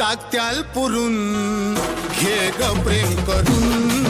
टाकत्याल पुरून. घे ग प्रेम करून.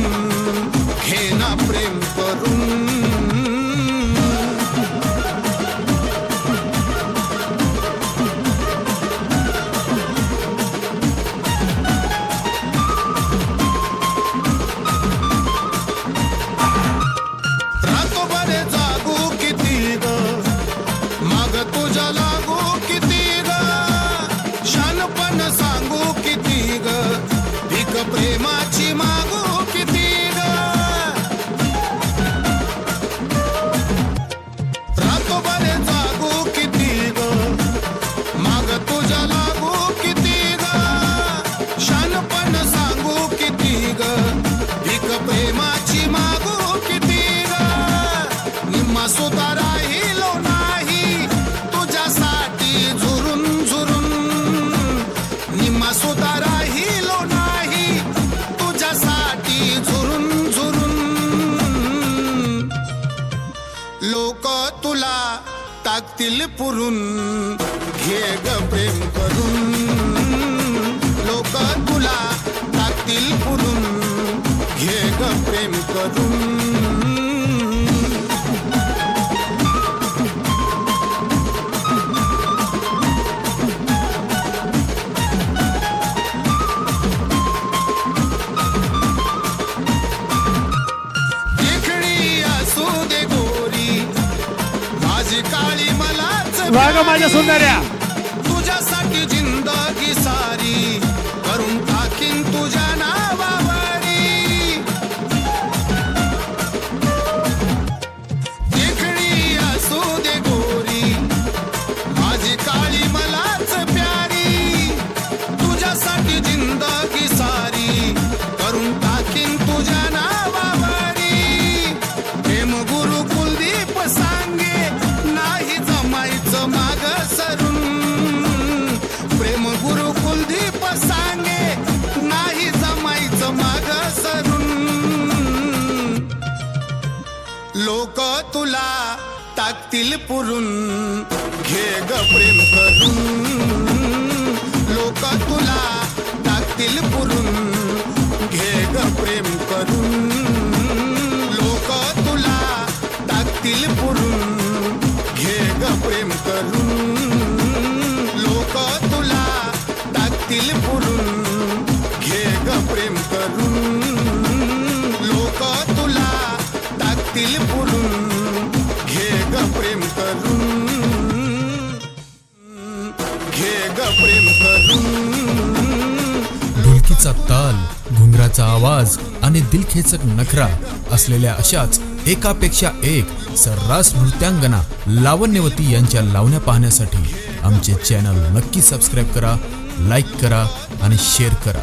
हे ना प्रेम करू तुला टाकतील पुरून. घे ग प्रेम बघा माझ्या सुंदर्या तुझ्यासाठी जिंदा लोक तुला ताकतील पुरून. घे ग प्रेम करून. लोक तुला ताकतील पुरून. घे ग प्रेम करून. ढोलकीचा ताल घुंगराचा आवाज आणि दिलखेचक नखरा असलेल्या अशाच एकापेक्षा एक सर्रास नृत्यांगना लावण्यवती यांच्या लावण्या पाहण्यासाठी आमचे चॅनल नक्की सबस्क्राईब करा लाईक करा आणि शेअर करा.